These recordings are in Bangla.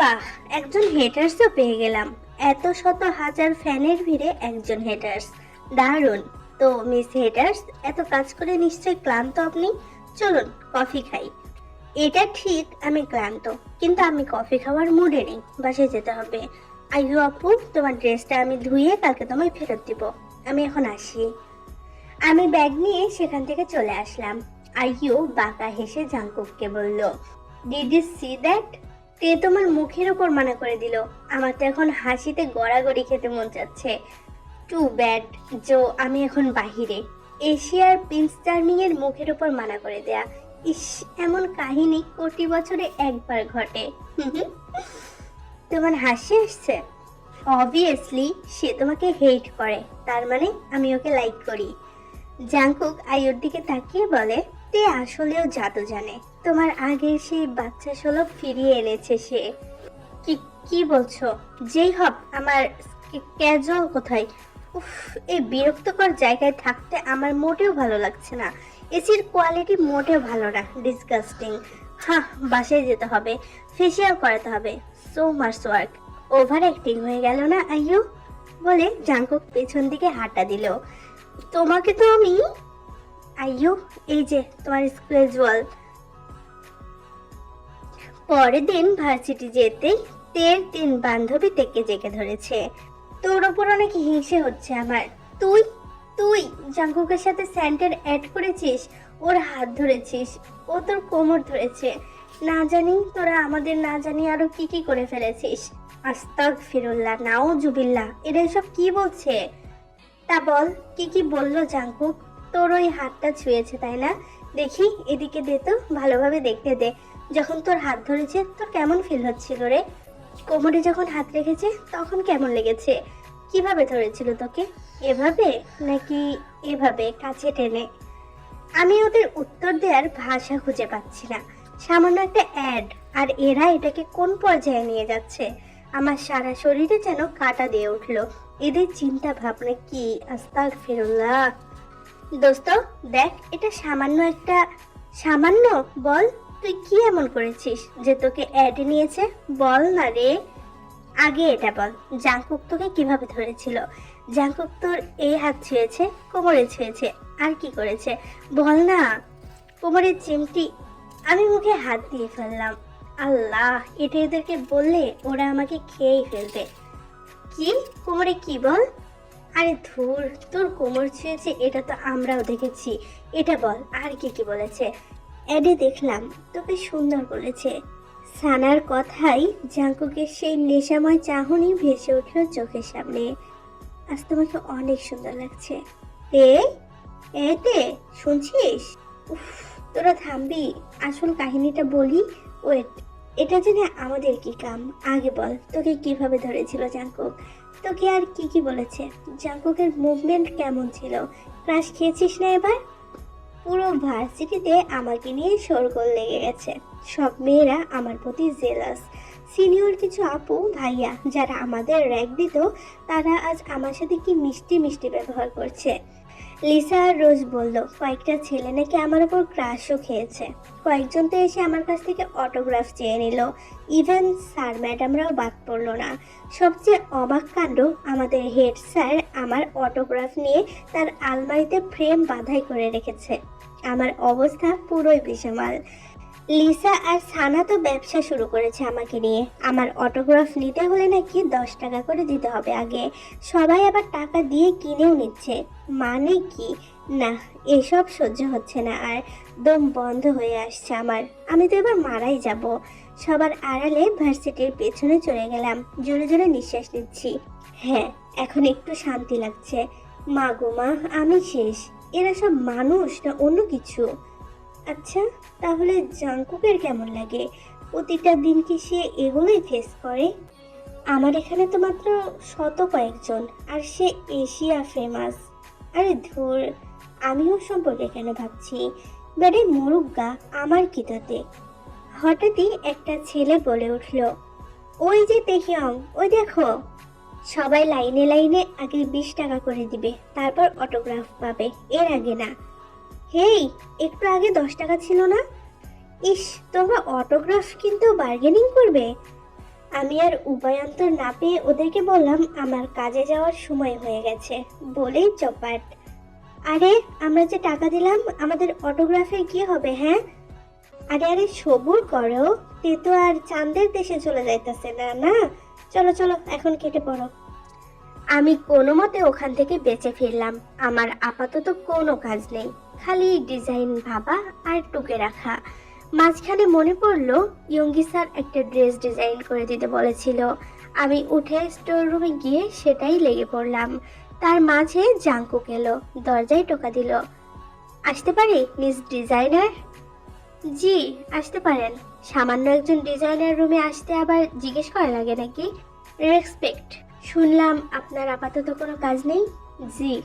বাহ একজন হেটার্সও পেয়ে গেলাম। এত শত হাজার ফ্যানের ভিড়ে একজন হেটার্স দারুণ। তো মিস হেটার্স এত কাজ করে নিশ্চয়ই ক্লান্ত আপনি? চলুন কফি খাই। এটা ঠিক, আমি ক্লান্ত। কিন্তু আমি কফি খাওয়ার মুডে নেই। বাসে যেতে হবে। আইয়ু আপু, তোমার ড্রেসটা আমি ধুয়ে কালকে তোমায় ফেরত দিব। আমি এখন আসি। আমি ব্যাগ নিয়ে সেখান থেকে চলে আসলাম। আইয়ু বাঁকা হেসে জাঙ্কুককে বলল ডিড ইউ সি দ্যাট তে তোমার মুখের ওপর মানা করে দিল। আমার তো এখন হাসিতে গড়াগড়ি খেতে মন চাচ্ছে। টু ব্যাড, জো, আমি এখন বাহিরে। এশিয়ার প্রিন্স চার্মিং এর মুখের ওপর মানা করে দেয়া। ইস, এমন কাহিনী কোটি বছরে একবার ঘটে। তোমার হাসি আসছে? অবভিয়াসলি সে তোমাকে হেট করে। তার মানে আমি ওকে লাইক করি। জাংকুক আয়ুর দিকে তাকিয়ে বলে তে আসলেও জাদু জানে। তোমার আগের সেই বাচ্চা সুলভ ফিরিয়ে এনেছে সে। কি কি বলছো? যেই হব আমার ক্যাজুয়াল কোথায়? উফ, এই বিরক্তকর জায়গায় থাকতে আমার মোটেও ভালো লাগছে না। এসির কোয়ালিটি মোটেও ভালো না। ডিসগাস্টিং হ্যাঁ বাসায় যেতে হবে। ফেসিয়াল করাতে হবে। So much work over acting হয়ে গেল না, আইয়ু? বলে জাঙ্কুক পেছন দিকে হাঁটা দিল। তোমাকে তো আমি আইয়ু, এই যে তোমার স্কেজুয়াল পরের দিন ভার্সিটি যেতে তের তিন বান্ধবী থেকে জেগে ধরেছে। তোর ওপর অনেক হিংসে হচ্ছে আমার। তুই তুই জাঙ্কুকের সাথে স্যান্টের অ্যাড করেছিস, ওর হাত ধরেছিস, ও তোর কোমর ধরেছে। না জানি তোরা আমাদের না জানি আরও কি কি করে ফেলেছিস। আস্তাক ফিরুল্লাহ নাও জুবিল্লা, এরা সব কি বলছে? তা বল, কি কি বলল জাঙ্কুক? তোর ওই হাতটা ছুঁয়েছে, তাই না? দেখি, এদিকে দে তো, ভালোভাবে দেখতে দে। যখন তোর হাত ধরেছে, তোর কেমন ফিল হচ্ছিল রে? কোমরে যখন হাত রেখেছে, তখন কেমন লেগেছে? কীভাবে ধরেছিল তোকে? এভাবে নাকি এভাবে কাছে টেনে? আমি ওদের উত্তর দেওয়ার ভাষা খুঁজে পাচ্ছি না। সামান্য একটা অ্যাড আর এরা এটাকে কোন পর্যায়ে নিয়ে যাচ্ছে? আমার সারা শরীরে যেন কাটা দিয়ে উঠল। এদের চিন্তা ভাবনা কি? আস্তাক ফিরুল্লাহ দোস্ত, দেখ, এটা সামান্য একটা, সামান্য, বল, তুই কি এমন করেছিস যে তোকে অ্যাড নিয়েছে? বল না রে। আগে এটা বল, জাংকুক তোকে কীভাবে ধরেছিল? জাংকুক তোর এই হাত ছুঁয়েছে, কোমরে ছুঁয়েছে, আর কি করেছে? বল না। কোমরের চিমটি আমি মুখে হাত দিয়ে ফেললাম। আল্লাহ এটা এদেরকে বললে ওরা আমাকে খেয়েই ফেলবে। কি? কোমরে কি বল? আরে ধুর, তোর কোমর ছুঁয়েছে, এটা তো আমরাও দেখেছি। এটা বল, আর কি কি বলেছে? অ্যাডে দেখলাম, তোকে সুন্দর বলেছে। সানার কথাই জাঙ্কুকের সেই নেশাময় চাহনি ভেসে উঠল চোখের সামনে। আজ তোমাকে অনেক সুন্দর লাগছে। তে এতে? শুনছিস? উফ, তোরা থামবি। আসল কাহিনীটা বলি, ওয়েট, এটা জেনে আমাদের কি কাম? আগে বল, তোকে কীভাবে ধরেছিল জাঙ্কুক? তোকে আর কি কি বলেছে? জাঙ্কুকের মুভমেন্ট কেমন ছিল? ক্রাশ খেয়েছিস না এবার? পুরো ভার্সিটিতে আমাকে নিয়ে শোরগোল লেগে গেছে। সব মেয়েরা আমার প্রতি জেলাস সিনিয়র কিছু আপু, ভাইয়া, যারা আমাদের র্যাক দিত, তারা আজ আমার সাথে কি মিষ্টি মিষ্টি ব্যবহার করছে? লিসা আর রোজ বলল, কয়েকটা ছেলে নাকি আমার ওপর ক্রাশও খেয়েছে। কয়েকজন তো এসে আমার কাছ থেকে অটোগ্রাফ চেয়ে নিল। ইভেন স্যার ম্যাডামরাও বাদ পড়ল না। সবচেয়ে অবাক কাণ্ড, আমাদের হেড স্যার আমার অটোগ্রাফ নিয়ে তার আলমারিতে ফ্রেম বাধাই করে রেখেছে। আমার অবস্থা পুরোই বিষমাল। লিসা আর সানা তো ব্যবসা শুরু করেছে আমাকে নিয়ে। আমার অটোগ্রাফ নিতে হলে নাকি দশ টাকা করে দিতে হবে আগে। সবাই আবার টাকা দিয়ে কিনেও নিচ্ছে। মানে কি? না, এসব সহ্য হচ্ছে না আর দম বন্ধ হয়ে আসছে আমার। আমি তো এবার মারাই যাব। সবার আড়ালে ভার্সিটির পেছনে চলে গেলাম। জোরে জোরে নিঃশ্বাস নিচ্ছি। হ্যাঁ এখন একটু শান্তি লাগছে। মা গো মা, আমি শেষ। এরা সব মানুষ না অন্য কিছু? আচ্ছা তাহলে জাঙ্কুকের কেমন লাগে? প্রতিটা দিন কি সে এগুলোই ফেস করে? আমার এখানে তো মাত্র শত কয়েকজন, আর সে এশিয়া ফেমাস আরে ধুর আমিও সম্পর্কে কেন ভাবছি? বারে মরুগা আমার কি তাতে? হঠাৎই একটা ছেলে বলে উঠল, ওই যে তেহিয়ং, ওই দেখো। সবাই লাইনে লাইনে আগে বিশ টাকা করে দিবে, তারপর অটোগ্রাফ পাবে, এর আগে না। হেই, একটু আগে দশ টাকা ছিল না? ইস, তোমরা অটোগ্রাফ কিন্তু বার্গেনিং করবে। আমি আর উপায়ন্তর না পেয়ে ওদেরকে বললাম আমার কাজে যাওয়ার সময় হয়ে গেছে, বলেই চপাট। আরে, আমরা যে টাকা দিলাম, আমাদের অটোগ্রাফে কি হবে হ্যাঁ? আরে আরে, সবুর করো, তে তো আর চাঁদের দেশে চলে যাইতেছে না না? চলো চলো, এখন কেটে পড়ো। আমি কোনো মতে ওখান থেকে বেঁচে ফিরলাম, আমার আপাতত কোনো কাজ নেই। খালি ডিজাইন ভাবা আর টুকে রাখা। মাঝখানে মনে পড়ল, ইয়ঙ্গি স্যার একটা ড্রেস ডিজাইন করে দিতে বলেছিল। আমি উঠে স্টোর রুমে গিয়ে সেটাই লেগে পড়লাম। তার মাঝে জাঙ্কুক এলো, দরজায় টোকা দিল। আসতে পারি, মিস ডিজাইনার? জি, আসতে পারেন। সামান্য একজন ডিজাইনার রুমে আসতে আবার জিজ্ঞেস করা লাগে নাকি? রেসপেক্ট। শুনলাম আপনার আপাতত কোনো কাজ নেই? জি।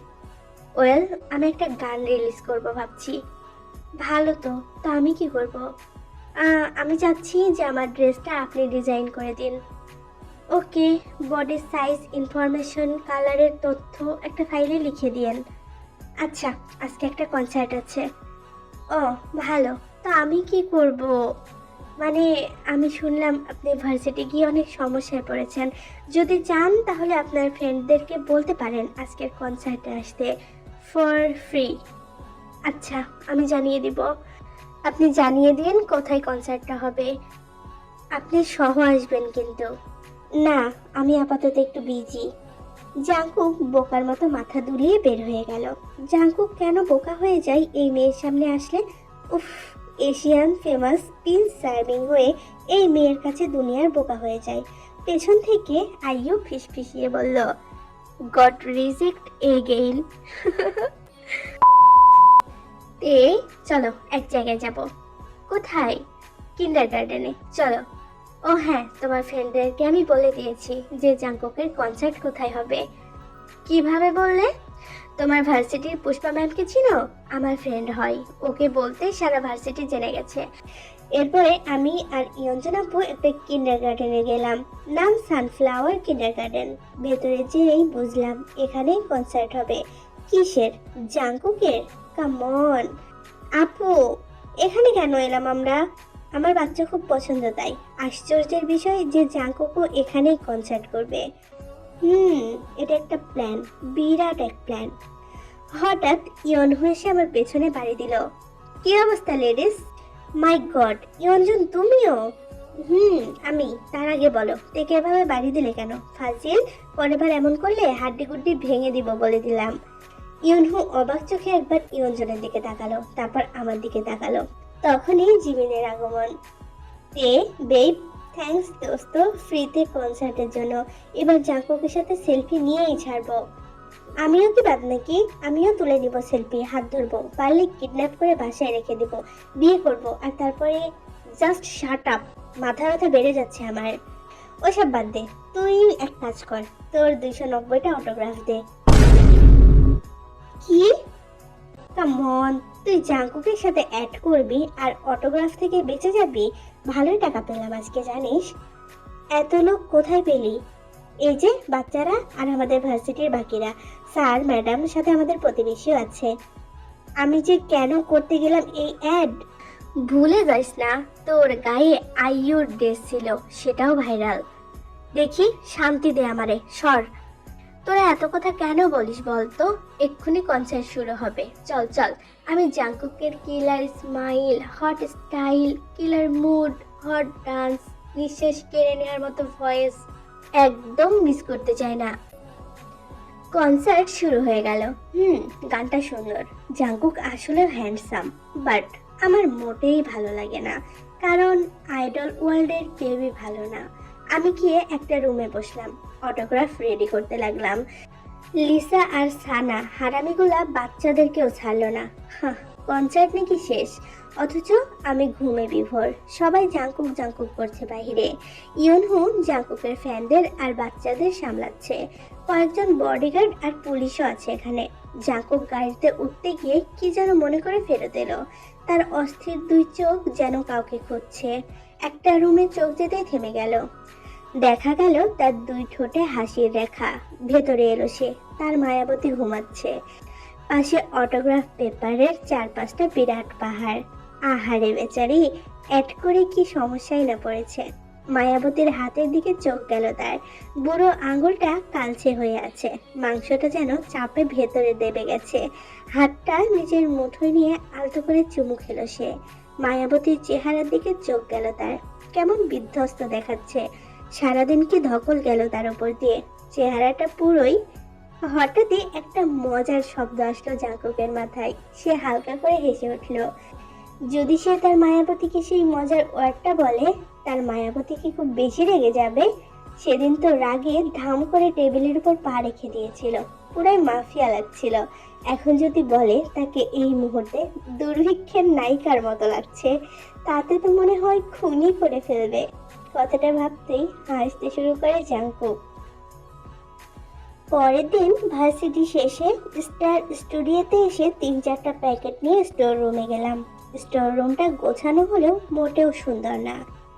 ওয়েল আমি একটা গান রিলিজ করব ভাবছি। ভালো তো তো আমি কি করব? আমি চাচ্ছি যে আমার ড্রেসটা আপনি ডিজাইন করে দিন। ওকে বডির সাইজ ইনফরমেশন কালারের তথ্য একটা ফাইলে লিখে দিয়েন। আচ্ছা আজকে একটা কনসার্ট আছে। ও, ভালো, তো আমি কি করব? মানে আমি শুনলাম আপনি ভার্সিটি গিয়ে অনেক সমস্যায় পড়েছেন। যদি চান তাহলে আপনার ফ্রেন্ডদেরকে বলতে পারেন আজকের কনসার্টে আসতে। ফর ফ্রি আচ্ছা আমি জানিয়ে দিব। আপনি জানিয়ে দিন কোথায় কনসার্টটা হবে। আপনি সহ আসবেন কিন্তু। না, আমি আপাতত একটু বিজি জাঙ্কুক বোকার মতো মাথা দুলিয়ে বের হয়ে গেল। জাঙ্কুক কেন বোকা হয়ে যায় এই মেয়ের সামনে আসলে? উফ, এশিয়ান ফেমাস প্রিন্স সার্ভিং হয়ে এই মেয়ের কাছে দুনিয়ার বোকা হয়ে যায়। পেছন থেকে আইয়ু ফিসফিসিয়ে বলল গট রিজেক্ট এগেইন তে, চলো, এক জায়গায় যাব। কোথায়? কিন্ডার গার্ডেনে চলো। ও হ্যাঁ তোমার ফ্রেন্ডদেরকে আমি বলে দিয়েছি যে জাঙ্কুকের কনসার্ট কোথায় হবে। কীভাবে বললে? তোমার ভার্সিটির পুষ্পা ম্যামকে চিনো? আমার ফ্রেন্ড হয়। ওকে বলতে সারা ভার্সিটি জেনে গেছে। এরপরে আমি আর ইয়ঞ্জনাপু একটা কিন্ডার গার্ডেনে গেলাম। নাম সানফ্লাওয়ার কিন্ডার গার্ডেন ভেতরে যেই বুঝলাম এখানেই কনসার্ট হবে। কিসের? জাঙ্কুকের কামন আপু, এখানে কেন এলাম আমরা? আমার বাচ্চা খুব পছন্দ তাই। আশ্চর্যের বিষয় যে জাঙ্কুকও এখানেই কনসার্ট করবে। হুম, এটা একটা প্ল্যান বিরাট এক প্ল্যান হঠাৎ ইয়নহু এসে আমার পেছনে বাড়ি দিল। কি অবস্থা লেডিস মাই গড ইয়নজন, তুমিও? হুম, আমি। তার আগে বলো তেকে এভাবে বাড়ি দিলে কেন? ফাজিল, পরেরবার এমন করলে হাড্ডি গুড্ডি ভেঙে দিব বলে দিলাম। ইয়নহু অবাক চোখে একবার ইয়নজনের দিকে তাকালো, তারপর আমার দিকে তাকালো। তখনই জিমিনের আগমন। তে, বেব, থ্যাঙ্কস দোস্ত, ফ্রিতে কনসার্টের জন্য। এবার জাঙ্কুকের সাথে সেলফি নিয়েই ছাড়বো। আমিও কি বাদ নাকি? আমিও তুলে নিব সেলফি, হাত ধরবো। পারলে কিডন্যাপ করে বাসায় রেখে দিব। বিয়ে করব আর তারপরে জাস্ট শার্ট আপ মাথা ব্যথা বেড়ে যাচ্ছে আমার। ওসব বাদ দে। তুই এক কাজ কর। তোর দুইশো নব্বইটা অটোগ্রাফ দে। কি? কামন তুই জাঙ্কুকের সাথে অ্যাড করবি আর অটোগ্রাফ থেকে বেঁচে যাবি? ভালোই টাকা পেলাম আজকে, জানিস? এত লোক কোথায় পেলি? এই যে বাচ্চারা আর আমাদের ভার্সিটির বাকিরা, স্যার, ম্যাডাম সাথে আমাদের প্রতিবেশীও আছে। আমি যে কেন করতে গেলাম এই অ্যাড? ভুলে যাস না, তোর গায়ে আইয়ুর ড্রেস ছিল, সেটাও ভাইরাল। দেখি, শান্তি দে আমারে, সর। তোরা এত কথা কেন বলিস বলতো? এক্ষুনি কনসার্ট শুরু হবে। চল চল। আমি জাঙ্কুকের killer smile hot style killer mood hot dance নিঃশ্বাস কেড়ে নেওয়ার মতো ভয়েস একদম মিস করতে চাই না। কনসার্ট শুরু হয়ে গেল। হুম গানটা সুন্দর। জাঙ্কুক আসলে হ্যান্ডসাম বাট আমার মোটেই ভালো লাগে না। কারণ আইডল ওয়ার্ল্ডের কেউই ভালো না। আমি গিয়ে একটা রুমে বসলাম অটোগ্রাফ রেডি করতে লাগলাম। লিসা আর সানা হারামিগুলা বাচ্চাদেরকেও ছাড়লো না। হাহ, কনসার্ট নাকি শেষ? অথচ আমি ঘুমে বিভোর। সবাই জাঙ্কুক জাঙ্কুক করছে বাহিরে। ইয়নহু জাঙ্কুকের ফ্যানদের আর বাচ্চাদের সামলাচ্ছে। কয়েকজন বডিগার্ড আর পুলিশও আছে এখানে। জাঙ্কুক গাড়িতে উঠতে গিয়ে কি যেন মনে করে ফেরত এলো। তার অস্থির দুই চোখ যেন কাউকে খুঁজছে। একটা রুমে চোখ যেতেই থেমে গেল। দেখা গেল তার দুই ঠোঁটে হাসির রেখা। ভেতরে এলো সে। তার মায়াবতী ঘুমাচ্ছে। পাশে অটোগ্রাফ পেপারের চার পাঁচটা বিরাট পাহাড়। আহারে বেচারি অ্যাড করে কি সমস্যায় না পড়েছে? মায়াবতীর হাতের দিকে চোখ গেল তার। বুড়ো আঙুলটা কালচে হয়ে আছে। মাংসটা যেন চাপে ভেতরে দেবে গেছে। হাতটা নিজের মুঠোয় নিয়ে আলতো করে চুমু খেলো সে। মায়াবতীর চেহারার দিকে চোখ গেল তার। কেমন বিধ্বস্ত দেখাচ্ছে। সারাদিন কি ধকল গেল তার উপর দিয়ে। চেহারাটা পুরোই হঠাৎই একটা মজার শব্দ আসলো জাঙ্কুকের মাথায়। সে হালকা করে হেসে উঠল। যদি সে তার মায়াবতীকে সেই মজার ওয়ার্ডটা বলে, তার মায়াবতী খুব বেশি রেগে যাবে? সেদিন তো রাগে ধাম করে টেবিলের উপর পা রেখে দিয়েছিল। পুরাই মাফিয়া লাগছিল। এখন যদি বলে, তাকে এই মুহূর্তে দুর্ভিক্ষের নায়িকার মতো লাগছে। তাতে তো মনে হয় খুনি করে ফেলবে। কথাটা ভাবতেই হাসতে শুরু করে জাঙ্কুক পরের দিন ভার্সিটি শেষে স্টার স্টুডিওতে এসে তিন চারটা প্যাকেট নিয়ে স্টোর রুমে গেলাম। স্টোর রুমটা গোছানো হলেও মোটেও সুন্দর না।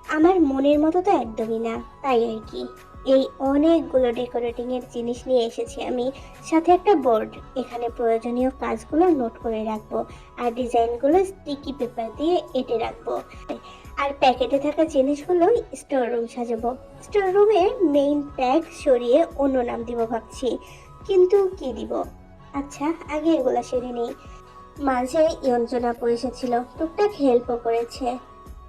আমার মনের মতো তো একদমই না, তাই আর কি। এই অনেকগুলো ডেকোরেটিং এর জিনিস নিয়ে এসেছি আমি। সাথে একটা বোর্ড এখানে প্রয়োজনীয় কাজগুলো নোট করে রাখব আর ডিজাইনগুলো স্টিকি পেপার দিয়ে এঁটে রাখব। আর প্যাকেটে থাকা জিনিসগুলো স্টোর রুম সাজাবো। স্টোর রুমের মেইন ট্যাগ সরিয়ে অন্য নাম দিব ভাবছি। কিন্তু কি দিব? আচ্ছা আগে এগুলো সেরে নেই। মাঝে ইয়ঞ্জনাপু এসেছিল, টুকটাক হেল্পও করেছে।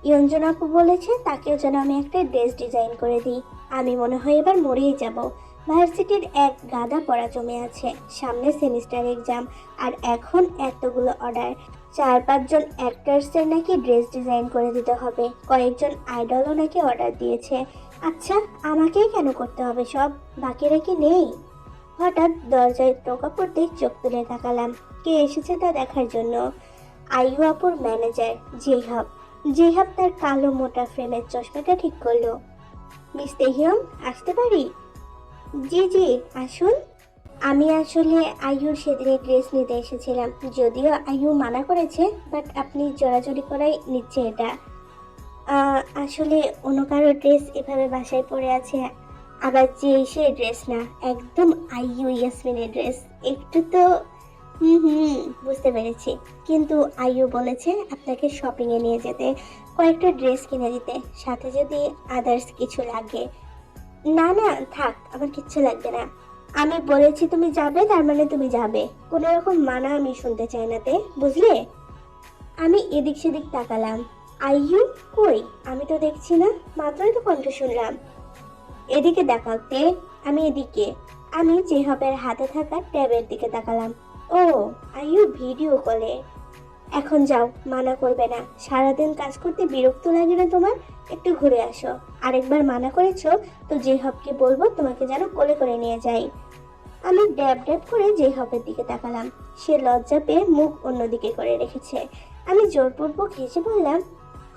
ইয়ঞ্জনাপু বলেছে, তাকেও যেন আমি একটা ড্রেস ডিজাইন করে দিই। আমি মনে হয় এবার মরেই যাব। ভার্সিটির এক গাদা পড়া জমে আছে, সামনে সেমিস্টার এক্সাম আর এখন এতগুলো অর্ডার চার পাঁচজন অ্যাক্টার্সের নাকি ড্রেস ডিজাইন করে দিতে হবে। কয়েকজন আইডলও নাকি অর্ডার দিয়েছে। আচ্ছা আমাকেই কেন করতে হবে সব? বাকিরা কি নেই? হঠাৎ দরজায় টোকা পড়তেই চোখ তুলে তাকালাম। কে এসেছে তা দেখার জন্য? আইউ আপুর ম্যানেজার জেহাব জেহাব তার কালো মোটা ফ্রেমের চশমাটা ঠিক করল। মিস তেহিয়ম আসতে পারি? জি জি, আসুন। আমি আসলে আইউর সেদিনে ড্রেস নিতে এসেছিলাম। যদিও আইউ মানা করেছে, বাট আপনি জোরাজোরি করাই নিচ্ছে এটা। আসলে অন্য কারও ড্রেস এভাবে বাসায় পড়ে আছে আবার যে সে ড্রেস না, একদম আইউ ইয়াসমিনের ড্রেস একটু তো, হুম হুম, বুঝতে পেরেছি। কিন্তু আইউ বলেছে আপনাকে শপিংয়ে নিয়ে যেতে, কয়েকটা ড্রেস কিনে দিতে, সাথে যদি আদার্স কিছু লাগে। না না, থাক, আমার কিচ্ছু লাগবে না। আমি বলেছি তুমি যাবে, তার মানে তুমি যাবে। কোনো রকম মানা আমি শুনতে চাই না তে, বুঝলে? আমি এদিক সেদিক তাকালাম। আইয়ু কই? আমি তো দেখছি না, মাত্রই তো কণ্ঠ শুনলাম। এদিকে দেখাতে আমি এদিকে। আমি জেহবের হাতে থাকা ট্যাবের দিকে তাকালাম। ও আইয়ু ভিডিও কলে এখন যাও মানা করবে না। সারাদিন কাজ করতে বিরক্ত লাগে না তোমার? একটু ঘুরে আসো। আরেকবার মানা করেছ তো জেহবকে বলব তোমাকে যেন কোলে করে নিয়ে যাই আমি ড্যাব ড্যাব করে জেহবের দিকে তাকালাম। সে লজ্জা পেয়ে মুখ অন্যদিকে করে রেখেছে। আমি জোরপূর্বক হেসে বললাম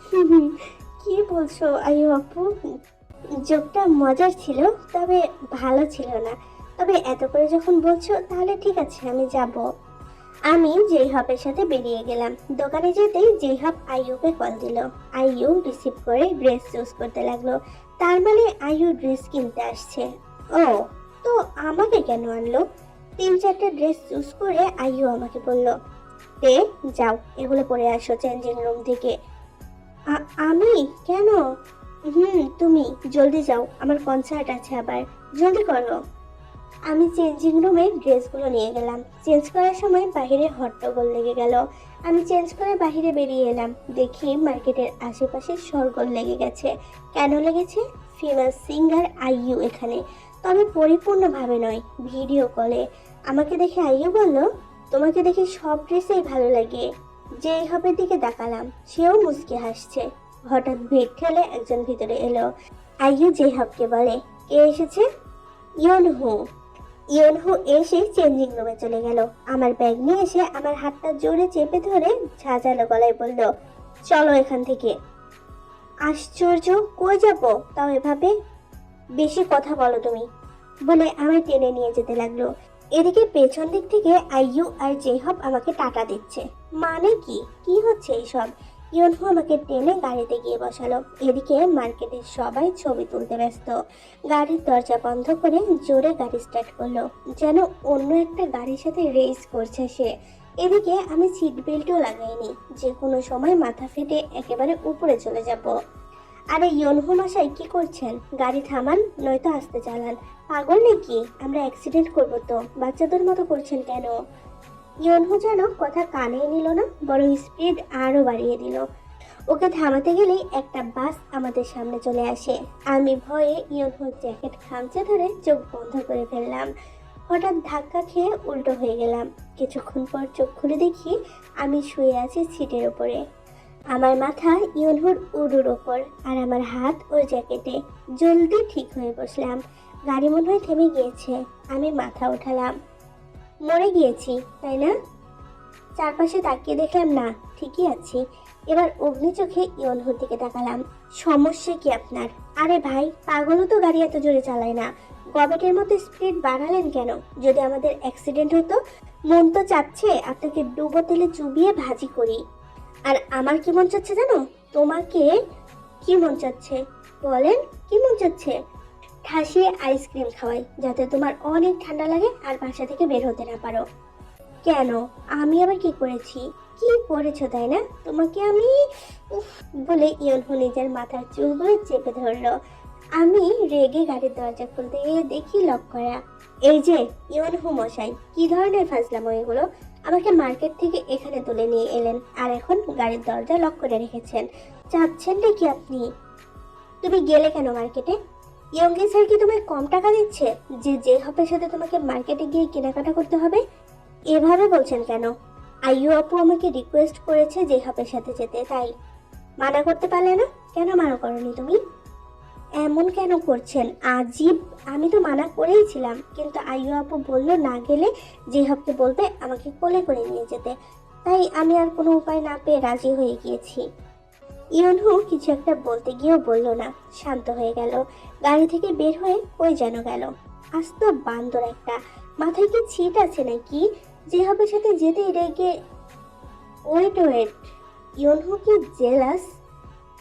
"হুম হুম, কি বলছো? আয়ু আপু যোগটা মজার ছিল, তবে ভালো ছিল না। তবে এত করে যখন বলছো, তাহলে ঠিক আছে, আমি যাব। আমি জেহবের সাথে বেরিয়ে গেলাম। দোকানে যেতেই জেহব আইয়ুকে কল দিল। আইয়ু রিসিভ করে ড্রেস চুজ করতে লাগল। তার মানে আইয়ু ড্রেস কিনতে আসছে। ও, তো আমাকে কেন আনলো? তিন চারটে ড্রেস চুজ করে আইউ আমাকে বলল, তে, যাও, এগুলো পরে আসো চেঞ্জিং রুম থেকে। আমি? কেন? হুম, তুমি জলদি যাও, আমার কনসার্ট আছে আবার। জলদি করো। আমি চেঞ্জিং রুমে ড্রেসগুলো নিয়ে গেলাম। চেঞ্জ করার সময় বাইরে হট্টগোল লেগে গেল। আমি চেঞ্জ করে বাইরে বেরিয়ে এলাম। দেখি মার্কেটের আশেপাশে সরগোল লেগে গেছে। কেন লেগেছে? ফেমাস সিঙ্গার আইইউ এখানে। তবে পরিপূর্ণভাবে নয় ভিডিও কলে আমাকে দেখে আইইউ বলল, তোমাকে দেখে সব ড্রেসেই ভালো লাগে। যেই হবের দিকে তাকালাম, সেও মুচকি হাসছে। হঠাৎ ভিড় ঠেলে একজন ভিতরে এলো। আইইউ জেহাবকে বলে, কে এসেছে? ইয়নহু। ইয়নহু এসে চেঞ্জিং রুমে চলে গেল। আমার ব্যাগ নিয়ে এসে আমার হাতটা জোরে চেপে ধরে ঝাঁঝালো গলায় বলল, চলো এখান থেকে। আশ্চর্য, কই যাব তাও এভাবে? বেশি কথা বলো তুমি বলে আমায় টেনে নিয়ে যেতে লাগল। এদিকে পেছন দিক থেকে আইইউ আর জেহব আমাকে টাটা দিচ্ছে। মানে কি? কি হচ্ছে এইসব? ইয়নহু আমাকে টেনে গাড়িতে গিয়ে বসালো। এদিকে মার্কেটের সবাই ছবি তুলতে ব্যস্ত। গাড়ির দরজা বন্ধ করে জোরে গাড়ি স্টার্ট করল। যেন অন্য একটা গাড়ির সাথে রেস করছে সে। এদিকে আমি সিট বেল্টও লাগাইনি। যে কোনো সময় মাথা ফেটে একেবারে উপরে চলে যাব। আরে ইয়নহু মশাই, কি করছেন? গাড়ি থামান, নয়তো আসতে চালান। পাগল নাকি? আমরা অ্যাক্সিডেন্ট করব তো। বাচ্চাদের মতো করছেন কেন? ইয়নহু যেন কথা কানে নিল না, বরং স্পিড আরও বাড়িয়ে দিল। ওকে থামাতে গেলেই একটা বাস আমাদের সামনে চলে আসে। আমি ভয়ে ইয়নহুর জ্যাকেট খামচে ধরে চোখ বন্ধ করে ফেললাম। হঠাৎ ধাক্কা খেয়ে উল্টো হয়ে গেলাম। কিছুক্ষণ পর চোখ খুলে দেখি আমি শুয়ে আছি সিটের ওপরে। আমার মাথা ইয়নহুর উড়ুর ওপর আর আমার হাত ওর জ্যাকেটে। জলদি ঠিক হয়ে বসলাম। গাড়ি মনে হয় থেমে গিয়েছে। আমি মাথা উঠালাম মরে গিয়েছি, তাই না? চারপাশে তাকিয়ে দেখলাম, না, ঠিকই আছি। এবার অগ্নি চোখে ইয়নহুর দিকে তাকালাম। সমস্যা কি আপনার? আরে ভাই, পাগলও তো গাড়ি এত জোরে চালায় না। গবেটের মতো স্পিড বাড়ালেন কেন? যদি আমাদের অ্যাক্সিডেন্ট হতো, মন তো চাচ্ছে আপনাকে ডুবো তেলে চুবিয়ে ভাজি করি। আর আমার কি মন চাচ্ছে জানো? তোমাকে কি মন চাচ্ছে? বলেন, কি মন চাচ্ছে? ঠাসিয়ে আইসক্রিম খাওয়াই, যাতে তোমার অনেক ঠান্ডা লাগে আর বাসা থেকে বের হতে না পারো। কেন? আমি আবার কি করেছি? কি করেছ তাই না? তোমাকে আমি, উফ, বলে ইয়নহু নিজের মাথার চুলগুলো চেপে ধরলো। আমি রেগে গাড়ির দরজা খুলতে গিয়ে দেখি লক করা। এই যে, ইয়নহু মশাই, কি ধরনের ফাজলামো এগুলো? আমাকে মার্কেট থেকে এখানে তুলে নিয়ে এলেন আর এখন গাড়ির দরজা লক করে রেখেছেন। চাচ্ছেন নাকি আপনি? তুমি গেলে কেন মার্কেটে? ইয়ঙ্গি স্যার কি তোমায় কম টাকা দিচ্ছে? যে যে হপের সাথে তোমাকে মার্কেটে গিয়ে কেনাকাটা করতে হবে? এভাবে বলছেন কেন? আইয়ু আপু আমাকে রিকোয়েস্ট করেছে যে হপের সাথে যেতে, তাই মানা করতে পারলে না? কেন মানা করনি তুমি? এমন কেন করছেন? আজীব, আমি তো মানা করেইছিলাম কিন্তু আইয়ু আপু বলল না গেলে যে হপকে বলবে আমাকে কোলে করে নিয়ে যেতে। তাই আমি আর কোনো উপায় না পেয়ে রাজি হয়ে গিয়েছি। ইয়নহু কিছু একটা বলতে গিয়েও বলল না। শান্ত হয়ে গেল। গাড়ি থেকে বের হয়ে কই যেন গেল। আস্ত বান্দর একটা। মাথায় কি ছিট আছে নাকি? যে হবে সাথে যেতেই রেগে ওয়েট ওয়েট। ইয়নহু কি জেলাস?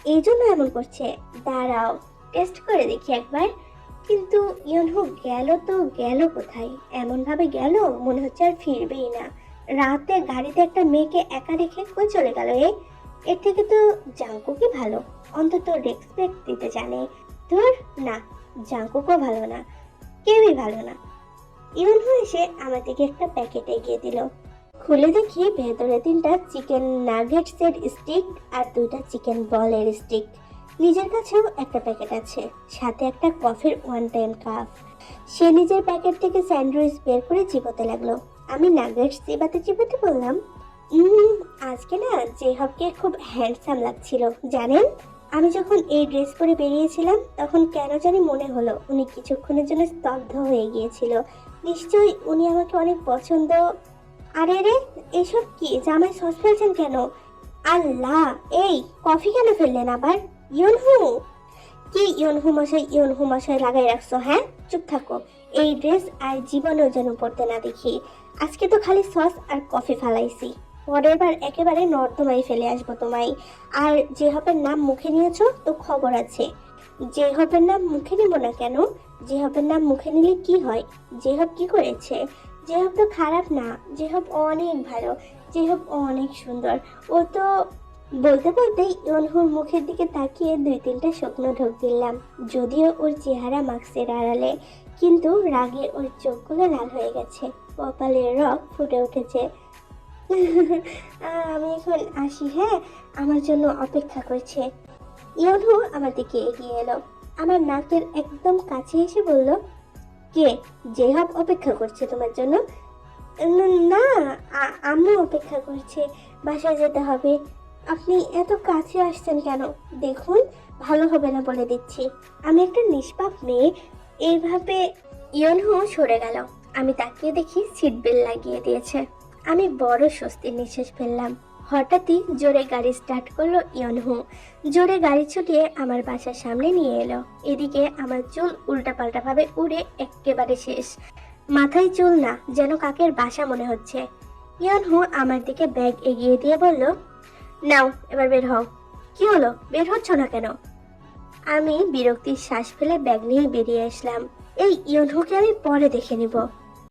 এই জন্য এমন করছে। দাঁড়াও, টেস্ট করে দেখি একবার। কিন্তু ইয়নহু গেল তো গেল কোথায়? এমনভাবে গেল মনে হচ্ছে আর ফিরবেই না। রাতে গাড়িতে একটা মেয়েকে একা রেখে কই চলে গেল এ? এর থেকে তো জাঙ্কুকই ভালো। অন্তত রেসপেক্ট দিতে জানে। ধুর, না, জাঙ্কুকও ভালো না, কেউই ভালো না। ইয়নহু এসে আমার দিকে একটা প্যাকেট এগিয়ে দিল। খুলে দেখি ভেতরে তিনটা চিকেন নাগেটসের স্টিক আর দুইটা চিকেন বলের স্টিক নিজের কাছেও একটা প্যাকেট আছে, সাথে একটা কফির ওয়ান টাইম কাপ সে নিজের প্যাকেট থেকে স্যান্ডউইচ বের করে চিবোতে লাগল। আমি নাগেটস চিবাতে চিবাতে বললাম আজকে না যে হবকে খুব হ্যান্ডসাম লাগছিল, জানেন? আমি যখন এই ড্রেস পরে বেরিয়েছিলাম, তখন কেন জানি মনে হলো উনি কিছুক্ষণের জন্য স্তব্ধ হয়ে গিয়েছিল। নিশ্চয়ই উনি আমাকে অনেক পছন্দ। আরে রে, এসব কি জামাই সস ফেলছেন কেন? আল্লাহ, এই, কফি কেন ফেললেন আবার? ইয়নহু! কি ইয়নহু মশাই ইয়নহু মশাই লাগাই রাখছো হ্যাঁ? চুপ থাকো, এই ড্রেস আর জীবনেও যেন পড়তে না দেখি। আজকে তো খালি সস আর কফি ফালাইছি। পরের বার একেবারে নর্দমাই ফেলে আসব তোমায়। আর যে হপের নাম মুখে নিয়েছো, তো খবর আছে। যে হবের নাম মুখে নিব না কেন? যে হপের নাম মুখে নিলে কি হয়? যে হপ কি করেছে? যে হব তো খারাপ না যে হব অনেক ভালো যে হব অনেক সুন্দর। ও তো বলতে বলতে ইয়নহুর মুখের দিকে তাকিয়ে দুই তিনটা শুকনো ঢোক দিলাম যদিও ওর চেহারা মাস্কের আড়ালে। কিন্তু রাগে ওর চোখগুলো লাল হয়ে গেছে, কপালের রক ফুটে উঠেছে। আমি এখন আসি হ্যাঁ? আমার জন্য অপেক্ষা করছে। ইয়নহু আমার দিকে এগিয়ে এলো। আমার নাকের একদম কাছে এসে বলল, কে? জেহাব অপেক্ষা করছে তোমার জন্য? না, আ- আম্মু অপেক্ষা করছে। বাসায় যেতে হবে। আপনি এত কাছে আসছেন কেন? দেখুন, ভালো হবে না বলে দিচ্ছি। আমি একটা নিষ্পাপ মেয়ে, এইভাবে ইয়নহু সরে গেল। আমি তাকিয়ে দেখি সিট বেল্ট লাগিয়ে দিয়েছে। আমি বড় স্বস্তির নিঃশ্বাস ফেললাম। হঠাৎই জোরে গাড়ি স্টার্ট করল ইয়নহু। জোরে গাড়ি ছুটিয়ে আমার বাসার সামনে নিয়ে এলো। এদিকে আমার চুল উল্টাপাল্টা ভাবে উড়ে একেবারে শেষ। মাথায় চুল না, যেন কাকের বাসা মনে হচ্ছে। ইয়নহু আমার দিকে ব্যাগ এগিয়ে দিয়ে বলল, নাও, এবার বের হও। কি হলো? বের হচ্ছ না কেন? আমি বিরক্তির শ্বাস ফেলে ব্যাগ নিয়ে বেরিয়ে আসলাম। এই ইয়নহুকে আমি পরে দেখে নিব।